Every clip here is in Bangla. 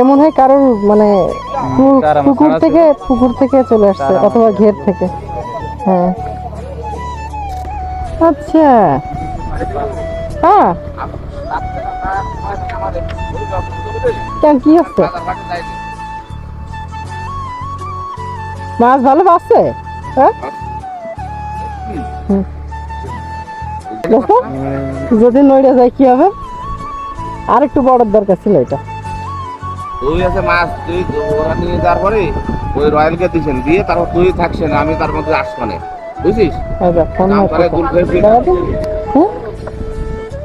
এমন হয় কারোর মানে পুকুর থেকে পুকুর থেকে চলে আসছে অথবা ঘের থেকে। হ্যাঁ। আচ্ছা। হ্যাঁ কেন কি হচ্ছে? মাছ ভালো পাচ্ছে? হ্যাঁ। দেখো যদি নড়ে যায় কি হবে? আর একটু বড়র দরকার ছিল এটা। তুই আছে মাছ তুই ওরা নিয়ে যাওয়ার পরে ওই রয়্যালকে দিছেন দিয়ে তারপর তুই থাকছেন আমি তার মধ্যে বুঝছিস? দেখ, নাম করে দুল করে ফিরে। দাঁড়া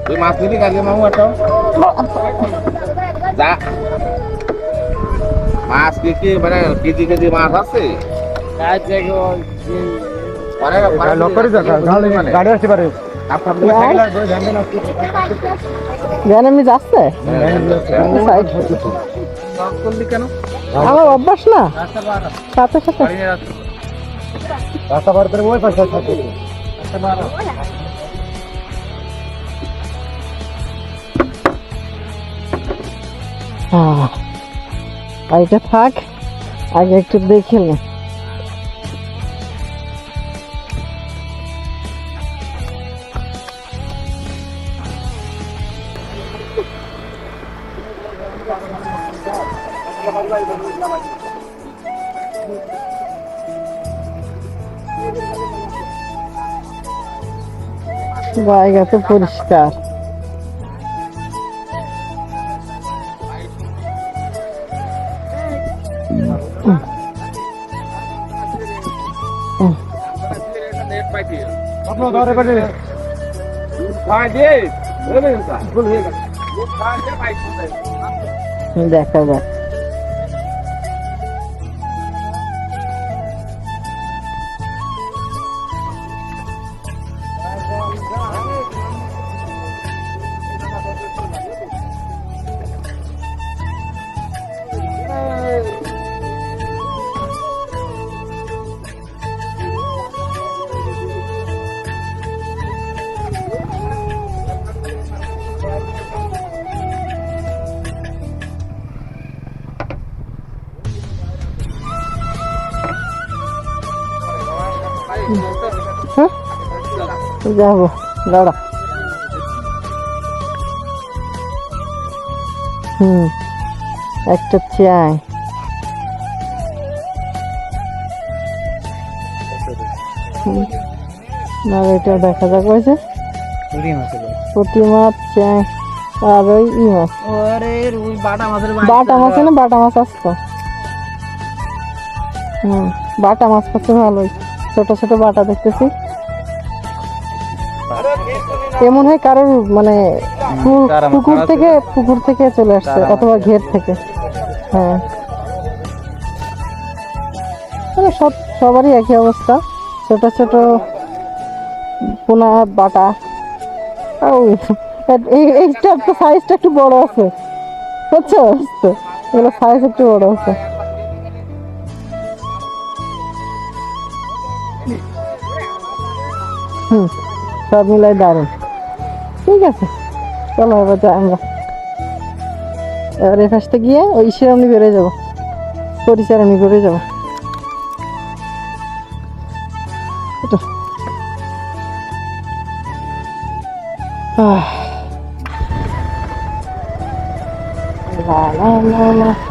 তুই মাছ নিবি কালকে মামু একটা। যা। মাছ কি কি মানে কেজি কেজি মাছ আছে। গাড়ি আসতে পারে। আপনার এমনি যাচ্ছে? সাইড। আমার অভ্যাস না? সাথে সাথে। রাস্তা। পার করে ওই পাশে থাকে আহ, এটা থাক আগে একটু দেখে নে। জায়গা তো পরিষ্কার। দেখা যাক। যাব দাঁড়া। হুম একটা চাই। না এটা দেখা যাক হয়েছে পুঁটি মাছ চাই আর ওই ই মাছ। বাটা মাছ না? বাটা মাছ আসতো হুম বাটা মাছ পাচ্ছে ভালোই। ছোট ছোট বাটা দেখতেছি। এমন হয় কারোর মানে পুকুর থেকে পুকুর থেকে চলে আসছে অথবা ঘের থেকে। হ্যাঁ। মানে সব সবারই একই অবস্থা। ছোট ছোট পোনা বাটা। ও এই- এইটার তো সাইজটা একটু বড় আছে। বুঝছ? এগুলো সাইজ একটু বড় আছে। হুম, সব মিলাই দারুণ। ঠিক আছে, চলো এবার যাই আমরা। এবার এই গিয়ে ওই শিরামনি বেরোয় যাব। পরিচারণী বেরোয় যাব। লা লা লা লা